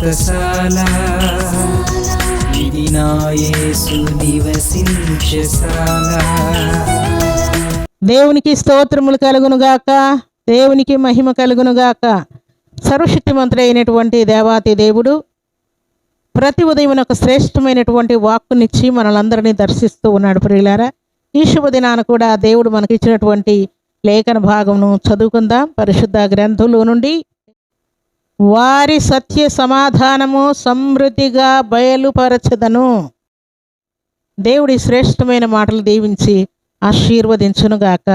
వ్రతశాల ఇది నా నివసించశాల దేవునికి స్తోత్రములు కలుగునుగాక. దేవునికి మహిమ కలుగునుగాక. సర్వశక్తిమంతుడు అయినటువంటి దేవాతి దేవుడు ప్రతి ఉదయం ఒక శ్రేష్టమైనటువంటి వాక్కునిచ్చి మనలందరినీ దర్శిస్తూ ఉన్నాడు ప్రియులారా. ఈ శుభదినాన కూడా దేవుడు మనకిచ్చినటువంటి లేఖన భాగమును చదువుకుందాం. పరిశుద్ధ గ్రంథంలో నుండి వారి సత్య సమాధానము సమృద్ధిగా బయలుపరచదను. దేవుడి శ్రేష్టమైన మాటలు దీవించి ఆశీర్వదించునుగాక.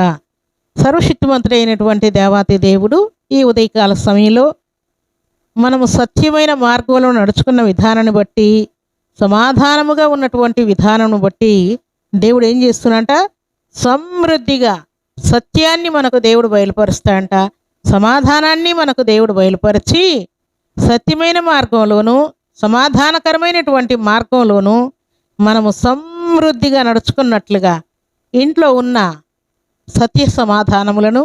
సర్వశక్తిమంతుడైనటువంటి దేవాతి దేవుడు ఈ ఉదయకాల సమయంలో మనము సత్యమైన మార్గంలో నడుచుకున్న విధానాన్ని బట్టి సమాధానముగా ఉన్నటువంటి విధానం బట్టి దేవుడు ఏం చేస్తున్నట సమృద్ధిగా సత్యాన్ని మనకు దేవుడు బయలుపరుస్తాడంట. సమాధానాన్ని మనకు దేవుడు బయలుపరిచి సత్యమైన మార్గంలోనూ సమాధానకరమైనటువంటి మార్గంలోనూ మనము సమృద్ధిగా నడుచుకున్నట్లుగా ఇంట్లో ఉన్న సత్య సమాధానములను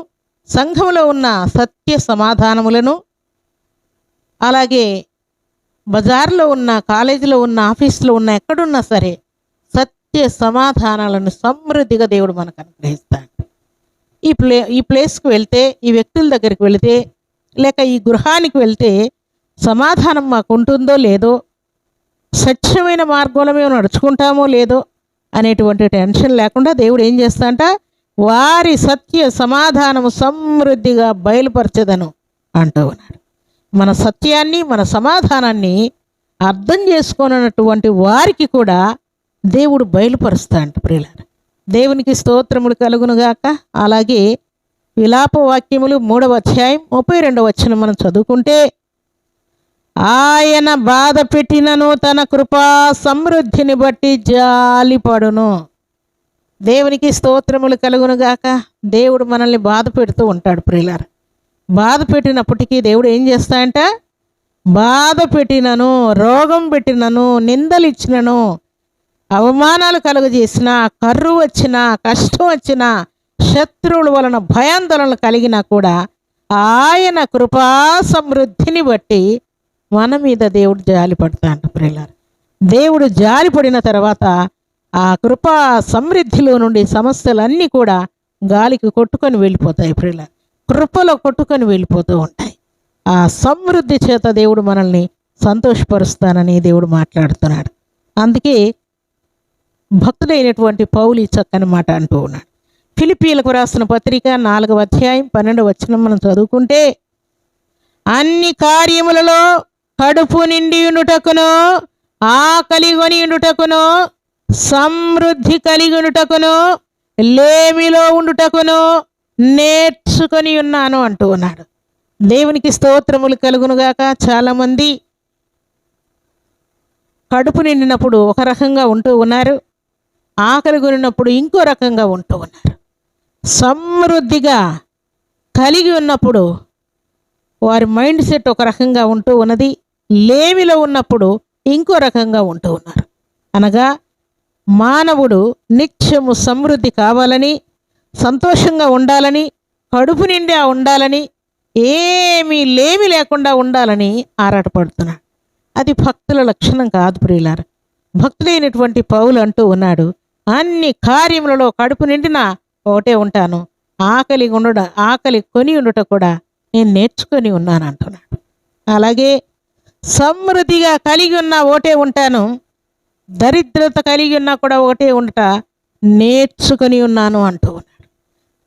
సంఘంలో ఉన్న సత్య సమాధానములను అలాగే బజార్లో ఉన్న కాలేజీలో ఉన్న ఆఫీస్లో ఉన్న ఎక్కడున్నా సరే సత్య సమాధానాలను సమృద్ధిగా దేవుడు మనకు అనుగ్రహిస్తాడు. ఈ ప్లే ఈ ప్లేస్కి వెళ్తే ఈ వ్యక్తుల దగ్గరికి వెళితే లేక ఈ గృహానికి వెళ్తే సమాధానం మాకు ఉంటుందో లేదో సత్యమైన మార్గంలో మేము నడుచుకుంటామో లేదో అనేటువంటి టెన్షన్ లేకుండా దేవుడు ఏం చేస్తాంట వారి సత్య సమాధానము సమృద్ధిగా బయలుపరచదను అంటూ ఉన్నాడు మన సత్యాన్ని మన సమాధానాన్ని అర్థం చేసుకోనటువంటి వారికి కూడా దేవుడు బయలుపరుస్తా అంట ప్రియులారా. దేవునికి స్తోత్రములు కలుగునుగాక అలాగే విలాప వాక్యములు మూడవ అధ్యాయం ముప్పై రెండవ వచ్చిన మనం చదువుకుంటే ఆయన బాధ పెట్టినను తన కృపా సమృద్ధిని బట్టి జాలిపడును. దేవునికి స్తోత్రములు కలుగునుగాక దేవుడు మనల్ని బాధ పెడుతూ ఉంటాడు ప్రియులార. బాధ పెట్టినప్పటికీ దేవుడు ఏం చేస్తాయంట బాధ పెట్టినను రోగం పెట్టినను నిందలు ఇచ్చినను అవమానాలు కలుగజేసినా కర్రు వచ్చినా కష్టం వచ్చినా శత్రువుల వలన భయాందోళనలు కలిగినా కూడా ఆయన కృపా సమృద్ధిని బట్టి మన మీద దేవుడు జాలి పడతాడు ప్రియులారు. దేవుడు జాలి పడిన తర్వాత ఆ కృపా సమృద్ధిలో నుండి సమస్యలన్నీ కూడా గాలికి కొట్టుకొని వెళ్ళిపోతాయి ప్రియుల కృపలో కొట్టుకొని వెళ్ళిపోతూ ఉంటాయి. ఆ సమృద్ధి చేత దేవుడు మనల్ని సంతోషపరుస్తానని దేవుడు మాట్లాడుతున్నాడు. అందుకే భక్తుడైనటువంటి పౌలు ఈ చక్కని మాట అంటూ ఉన్నాడు. ఫిలిపీలకు రాసిన పత్రిక నాలుగవ అధ్యాయం పన్నెండు వచ్చిన మనం చదువుకుంటే అన్ని కార్యములలో కడుపు నిండి ఉండుటకును ఆకలి కొని ఉండుటకును సమృద్ధి కలిగి ఉండుటకును లేమిలో ఉండుటకును నేర్చుకొని ఉన్నాను అంటూ ఉన్నాడు. దేవునికి స్తోత్రములు కలుగునుగాక చాలామంది కడుపు నిండినప్పుడు ఒక రకంగా ఉంటూ ఉన్నారు. ఆకలి కొనినప్పుడు ఇంకో రకంగా ఉంటూ ఉన్నారు. సమృద్ధిగా కలిగి ఉన్నప్పుడు వారి మైండ్ సెట్ ఒక రకంగా ఉంటూ ఉన్నది. లేమిలో ఉన్నప్పుడు ఇంకో రకంగా ఉంటూ ఉన్నారు. అనగా మానవుడు నిత్యము సమృద్ధి కావాలని సంతోషంగా ఉండాలని కడుపు నిండా ఉండాలని ఏమీ లేమి లేకుండా ఉండాలని ఆరాటపడుతున్నాడు. అది భక్తుల లక్షణం కాదు ప్రియులారు. భక్తులైనటువంటి పౌలు అంటూ ఉన్నాడు అన్ని కార్యములలో కడుపు నిండిన ఒకటే ఉంటాను. ఆకలి ఉండడం ఆకలి కొని ఉండుట కూడా నేను నేర్చుకొని ఉన్నాను అంటున్నాడు. అలాగే సమృద్ధిగా కలిగి ఉన్న ఒకటే ఉంటాను. దరిద్రత కలిగి ఉన్నా కూడా ఒకటే ఉండట నేర్చుకొని ఉన్నాను అంటూ ఉన్నాడు.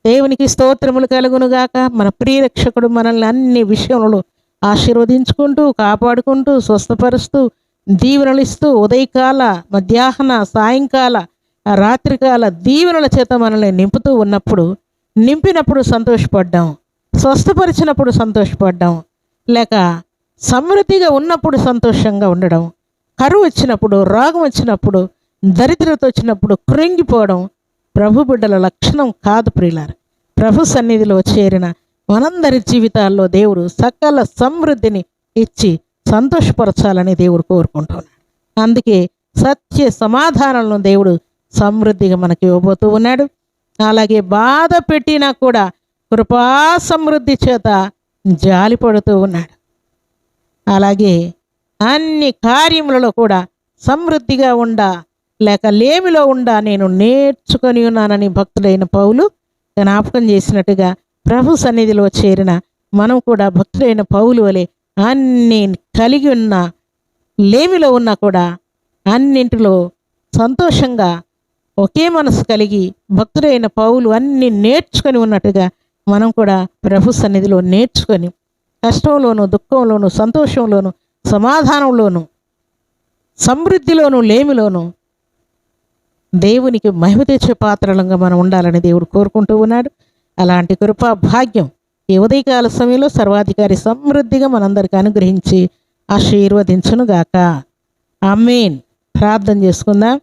దేవునికి స్తోత్రములు కలుగునుగాక మన ప్రియరక్షకుడు మనల్ని అన్ని విషయములు ఆశీర్వదించుకుంటూ కాపాడుకుంటూ స్వస్థపరుస్తూ దీవెనలు ఇస్తూ ఉదయకాల మధ్యాహ్న సాయంకాల రాత్రికాల దీవెనల చేత మనల్ని నింపుతూ ఉన్నప్పుడు నింపినప్పుడు సంతోషపడ్డాం స్వస్థపరిచినప్పుడు సంతోషపడ్డాం లేక సమృద్ధిగా ఉన్నప్పుడు సంతోషంగా ఉండడం కరువు వచ్చినప్పుడు రోగం వచ్చినప్పుడు దరిద్రత వచ్చినప్పుడు కృంగిపోవడం ప్రభు బిడ్డల లక్షణం కాదు ప్రియులారు. ప్రభు సన్నిధిలో చేరిన మనందరి జీవితాల్లో దేవుడు సకల సమృద్ధిని ఇచ్చి సంతోషపరచాలని దేవుడు కోరుకుంటున్నాడు. అందుకే సత్య సమాధానాలను దేవుడు సమృద్ధిగా మనకి ఇవ్వబోతూ ఉన్నాడు. అలాగే బాధ పెట్టినా కూడా కృపా సమృద్ధి చేత జాలిపడుతూ ఉన్నాడు. అలాగే అన్ని కార్యములలో కూడా సమృద్ధిగా ఉండా లేక లేమిలో ఉండా నేను నేర్చుకొని ఉన్నానని భక్తుడైన పౌలు జ్ఞాపకం చేసినట్టుగా ప్రభు సన్నిధిలో చేరిన మనం కూడా భక్తుడైన పౌలు వలె అన్ని కలిగి ఉన్న లేమిలో ఉన్నా కూడా అన్నింటిలో సంతోషంగా ఒకే మనసు కలిగి భక్తుడైన పౌలు అన్ని నేర్చుకొని ఉన్నట్టుగా మనం కూడా ప్రభు సన్నిధిలో నేర్చుకొని కష్టంలోను దుఃఖంలోను సంతోషంలోను సమాధానంలోను సమృద్ధిలోను లేమిలోను దేవునికి మహిమ తెచ్చే పాత్రలంగా మనం ఉండాలని దేవుడు కోరుకుంటూ ఉన్నాడు. అలాంటి కృపా భాగ్యం ఈ ఉదయకాల సమయంలో సర్వాధికారి సమృద్ధిగా మనందరికీ అనుగ్రహించి ఆశీర్వదించునుగాక. అమ్మేన్ ప్రార్థన చేసుకుందాం.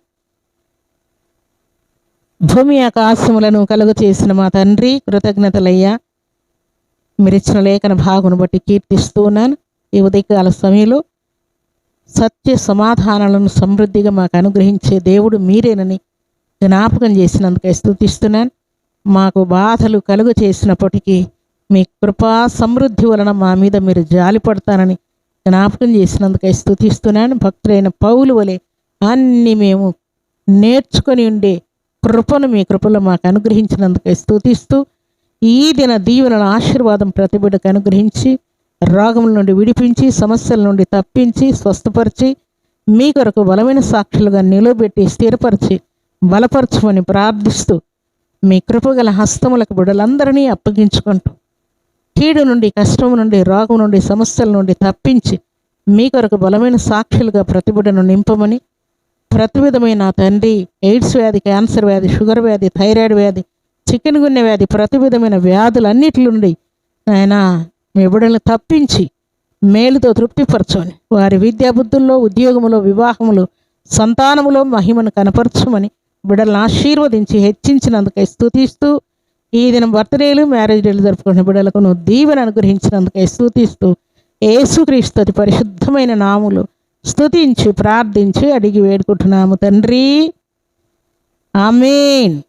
భూమి ఆకాశములను కలుగు చేసిన మా తండ్రి కృతజ్ఞతలయ్యా. మీరిచ్చిన లేఖన భాగును బట్టి కీర్తిస్తూ ఉన్నాను. ఈ ఉదయకాల సమయంలో సత్య సమాధానాలను సమృద్ధిగా మాకు అనుగ్రహించే దేవుడు మీరేనని జ్ఞాపకం చేసినందుకే స్థుతిస్తున్నాను మాకు బాధలు కలుగు చేసినప్పటికీ మీ కృపా సమృద్ధి వలన మా మీద మీరు జాలిపడతానని జ్ఞాపకం చేసినందుకై స్థుతిస్తున్నాను భక్తులైన పౌలు వలె అన్ని మేము నేర్చుకొని ఉండే కృపను మీ కృపలో మాకు అనుగ్రహించినందుకు స్థుతిస్తూ ఈ దిన దీవెనల ఆశీర్వాదం ప్రతిబిడకు అనుగ్రహించి రోగముల నుండి విడిపించి సమస్యల నుండి తప్పించి స్వస్థపరిచి మీ కొరకు బలమైన సాక్షులుగా నిలబెట్టి స్థిరపరిచి బలపరచమని ప్రార్థిస్తూ మీ కృపగల హస్తములకు బిడలందరినీ అప్పగించుకుంటూ కీడు నుండి కష్టం నుండి రోగం నుండి సమస్యల నుండి తప్పించి మీ కొరకు బలమైన సాక్షులుగా ప్రతిబిడను నింపమని ప్రతి విధమైన తండ్రి ఎయిడ్స్ వ్యాధి క్యాన్సర్ వ్యాధి షుగర్ వ్యాధి థైరాయిడ్ వ్యాధి చికెన్ గున్నె వ్యాధి ప్రతి విధమైన వ్యాధులన్నిటి నుండి ఆయన మీ బిడ్డలను తప్పించి మేలుతో తృప్తిపరచమని వారి విద్యాబుద్ధుల్లో ఉద్యోగములో వివాహములో సంతానములో మహిమను కనపరచమని బిడ్డలను ఆశీర్వదించి హెచ్చించినందుకై స్థుతిస్తూ ఈ దినం బర్త్డేలు మ్యారేజ్ డేలు జరుపుకునే బిడ్డలకు నువ్వు దీవెన అనుగ్రహించినందుకై స్తుతిస్తూ యేసుక్రీస్తు అతి పరిశుద్ధమైన నాములు స్తుతించి ప్రార్థించి అడిగి వేడుకుంటున్నాము తండ్రి. ఆమెన్.